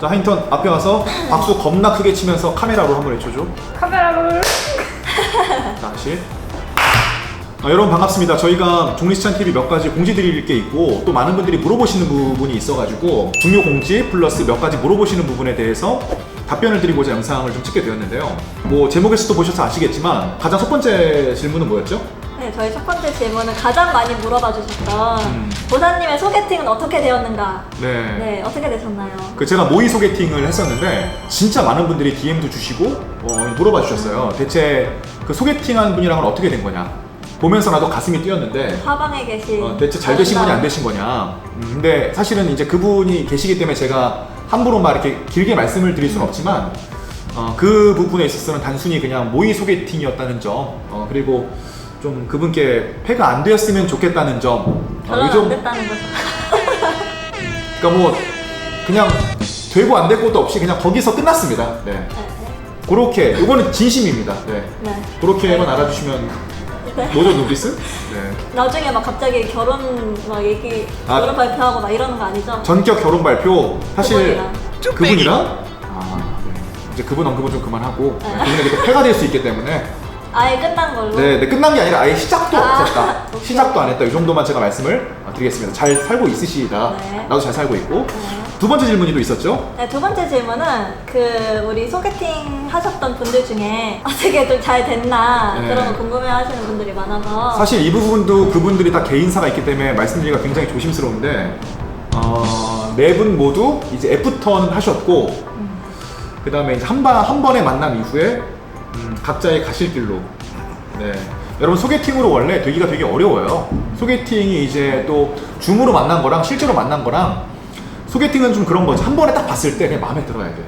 자 하인턴 앞에 와서 박수 겁나 크게 치면서 카메라로 한번 해줘줘. 카메라를 다시. 아, 여러분 반갑습니다. 저희가 종리시찬 TV 몇 가지 공지 드릴 게 있고 또 많은 분들이 물어보시는 부분이 있어가지고 중요 공지 플러스 몇 가지 물어보시는 부분에 대해서 답변을 드리고자 영상을 좀 찍게 되었는데요. 뭐 제목에서도 보셔서 아시겠지만 가장 첫 번째 질문은 뭐였죠? 네, 저희 첫 번째 질문은 가장 많이 물어봐 주셨던 음. 보사님의 소개팅은 어떻게 되었는가? 네. 네, 어떻게 되셨나요? 그 제가 모의 소개팅을 했었는데 진짜 많은 분들이 DM도 주시고 어, 물어봐 주셨어요. 대체 그 소개팅한 분이랑은 어떻게 된 거냐? 보면서 나도 가슴이 뛰었는데 사방에 계신 어, 대체 잘 되신 거냐 안 되신 거냐. 음, 근데 사실은 이제 그분이 계시기 때문에 제가 함부로 막 이렇게 길게 말씀을 드릴 수는 없지만 어, 그 부분에 있어서는 단순히 그냥 모의 소개팅이었다는 점 어, 그리고 좀 그분께 폐가 안 되었으면 좋겠다는 점 어, 결혼 요 정- 안 됐다는 거죠. 그러니까 뭐 그냥 되고 안 될 것도 없이 그냥 거기서 끝났습니다. 네. 네, 그렇게 이거는 진심입니다. 네. 네. 그렇게만 알아주시면 네. 뭐죠 노비스? 네. 나중에 막 갑자기 결혼 막 얘기 아. 결혼 발표하고 막 이러는 거 아니죠? 전격 결혼 발표 사실 그분이랑. 그분이랑 아, 네. 이제 그분 언급은 좀 그만하고 네. 네. 그분에게 또 폐가 될 수 있기 때문에 아예 끝난 걸로. 네, 네, 끝난 게 아니라 아예 시작도 아, 없었다. 오케이. 시작도 안 했다. 이 정도만 제가 말씀을 어, 드리겠습니다. 잘 살고 있으시다. 네. 나도 잘 살고 있고. 네. 두 번째 질문이 또 있었죠? 네, 두 번째 질문은 그 우리 소개팅 하셨던 분들 중에 어떻게 좀 잘 됐나 네. 그런 거 궁금해 하시는 분들이 많아서 사실 이 부분도 그분들이 다 개인사가 있기 때문에 말씀드리기가 굉장히 조심스러운데 어, 네 분 모두 이제 애프턴 하셨고 음. 그 다음에 이제 한, 번, 한 번의 만남 이후에 음, 각자의 가실 길로 네. 여러분 소개팅으로 원래 되기가 되게 어려워요 소개팅이 이제 또 줌으로 만난 거랑 실제로 만난 거랑 소개팅은 좀 그런 거지 한 번에 딱 봤을 때 그냥 마음에 들어야 돼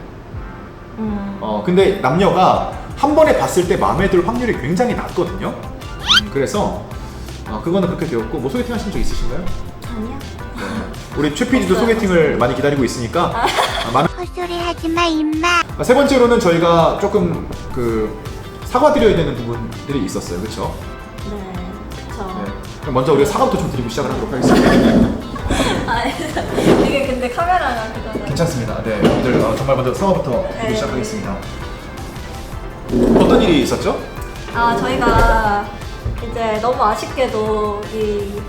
음, 어, 근데 남녀가 한 번에 봤을 때 마음에 들 확률이 굉장히 낮거든요. 음, 그래서 어, 그거는 그렇게 되었고 뭐 소개팅 하신 적 있으신가요? 아니야. 네. 우리 최 PD도. 소개팅을 많이 기다리고 있으니까 아, 많은 헛소리 하지 마 임마 아, 세 번째로는 저희가 조금 그 사과드려야 되는 부분들이 있었어요, 그렇죠? 네, 그쵸. 네. 그럼 먼저 우리가 사과부터 좀 드리고 시작을 하도록 하겠습니다. 아, 이게 근데 카메라가 그거는. 괜찮습니다. 네, 여러분들 어, 정말 먼저 사과부터 드리고 네. 시작하겠습니다. 어떤 일이 있었죠? 아, 저희가 이제 너무 아쉽게도 이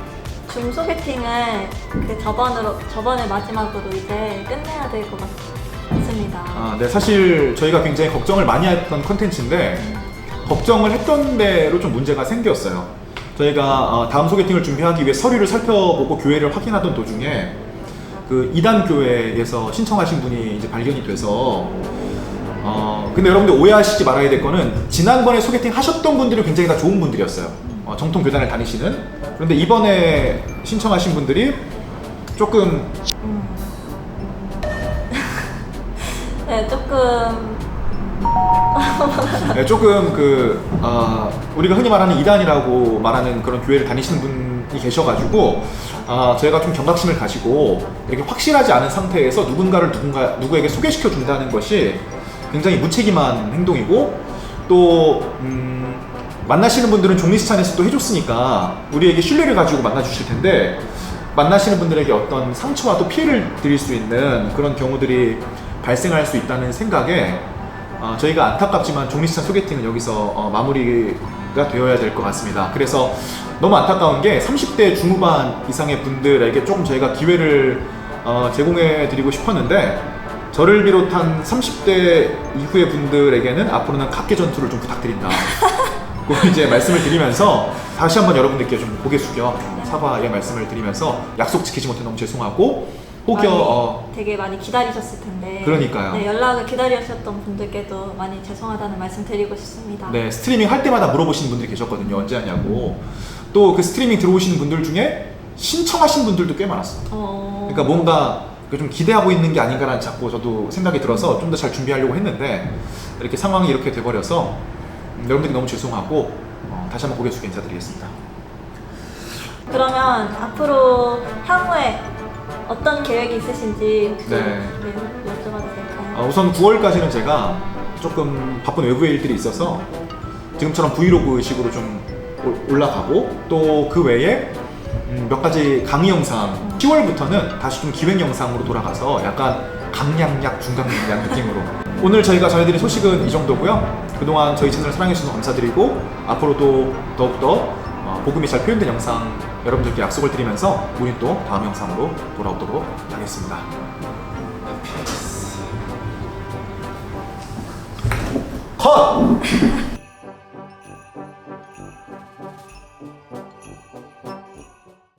줌 소개팅을 그 저번으로, 저번을 마지막으로 이제 끝내야 될 것 같습니다. 아, 네, 사실 저희가 굉장히 걱정을 많이 했던 컨텐츠인데 걱정을 했던 대로 좀 문제가 생겼어요. 저희가 어, 다음 소개팅을 준비하기 위해 서류를 살펴보고 교회를 확인하던 도중에 그 이단 교회에서 신청하신 분이 이제 발견이 돼서 어, 근데 여러분들 오해하시지 말아야 될 거는 지난번에 소개팅 하셨던 분들이 굉장히 다 좋은 분들이었어요. 어, 정통 교단을 다니시는. 그런데 이번에 신청하신 분들이 조금 네, 조금. 네, 조금 그 아, 우리가 흔히 말하는 이단이라고 말하는 그런 교회를 다니시는 분이 계셔가지고 아, 저희가 좀 경각심을 가지고 이렇게 확실하지 않은 상태에서 누군가를 누군가 누구에게 소개시켜 준다는 것이 굉장히 무책임한 행동이고 또 음, 만나시는 분들은 종리스찬에서 또 해줬으니까 우리에게 신뢰를 가지고 만나주실 텐데 만나시는 분들에게 어떤 상처와 또 피해를 드릴 수 있는 그런 경우들이 발생할 수 있다는 생각에 어, 저희가 안타깝지만 종리스찬 소개팅은 여기서 어, 마무리가 되어야 될 것 같습니다. 그래서 너무 안타까운 게 30대 중후반 이상의 분들에게 조금 저희가 기회를 어, 제공해 드리고 싶었는데 저를 비롯한 30대 이후의 분들에게는 앞으로는 각계 전투를 좀 부탁드린다. 고 이제 말씀을 드리면서 다시 한번 여러분들께 좀 고개 숙여 사과의 말씀을 드리면서 약속 지키지 못해 너무 죄송하고 혹여 많이, 어, 되게 많이 기다리셨을 텐데. 그러니까요. 네, 연락을 기다리셨던 분들께도 많이 죄송하다는 말씀 드리고 싶습니다. 네, 스트리밍 할 때마다 물어보시는 분들이 계셨거든요. 언제 하냐고. 또 그 스트리밍 들어오시는 분들 중에 신청하신 분들도 꽤 많았어요. 어... 그러니까 뭔가 좀 기대하고 있는 게 아닌가라는 자꾸 저도 생각이 들어서 좀 더 잘 준비하려고 했는데 이렇게 상황이 이렇게 돼버려서 음, 여러분들이 너무 죄송하고 어, 다시 한번 고개 숙여 인사드리겠습니다. 그러면 앞으로 향후에 어떤 계획이 있으신지 혹시 네. 네, 여쭤봐도 될까요? 어, 우선 9월까지는 제가 조금 바쁜 외부의 일들이 있어서 지금처럼 브이로그 식으로 좀 올- 올라가고 또 그 외에 음, 몇 가지 강의 영상 10월부터는 다시 좀 기획 영상으로 돌아가서 약간 강약약 중강약 느낌으로 오늘 저희가 전해드린 소식은 이 정도고요 그동안 저희 채널 사랑해주셔서 감사드리고 앞으로도 더욱더 어, 복음이 잘 표현된 영상 여러분들께 약속을 드리면서 우리 또 다음 영상으로 돌아오도록 하겠습니다 컷!